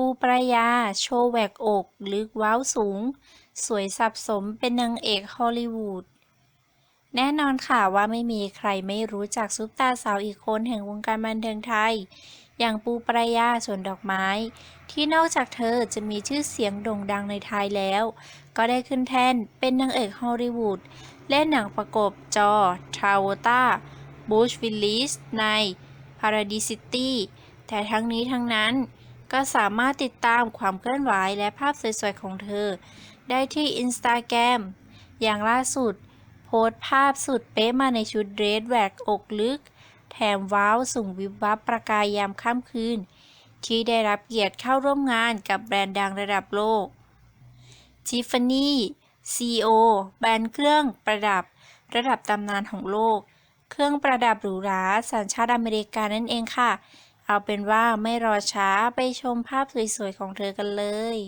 ปูปรยา โชว์แหวกอก ลึกว้าวสูง สวยสับสมเป็นนางเอกฮอลลีวูด แน่นอนค่ะว่าไม่มีใครไม่รู้จักซุปตาสาวอีกคนแห่งวงการบันเทิงไทย อย่างปูปรยาสวนดอกไม้ ที่นอกจากเธอจะมีชื่อเสียงโด่งดังในไทยแล้ว ก็ได้ขึ้นแท่นเป็นนางเอกฮอลลีวูดเล่นหนังประกบจอ ทราโวตาบูชวิลลิสใน Paradise แต่ทั้งนี้ทั้งนั้น ก็สามารถติดตามความเคลื่อนไหวและภาพสวยๆ ของเธอ ได้ที่ Instagram อย่างล่าสุด โพสต์ภาพสุดเป๊ะมาในชุดเดรสแหวกอกลึก แถมว้าวส่งวิบวับประกายยามค่ำคืน ที่ได้รับเกียรติเข้าร่วมงานกับแบรนด์ดังระดับโลกทิฟฟานี่ CEO แบรนด์เครื่องประดับ ระดับตำนานของโลก เครื่องประดับหรูหราสัญชาติอเมริกานั่นเองค่ะ เอาเป็นว่าไม่รอช้าไปชมภาพสวยๆของเธอกันเลย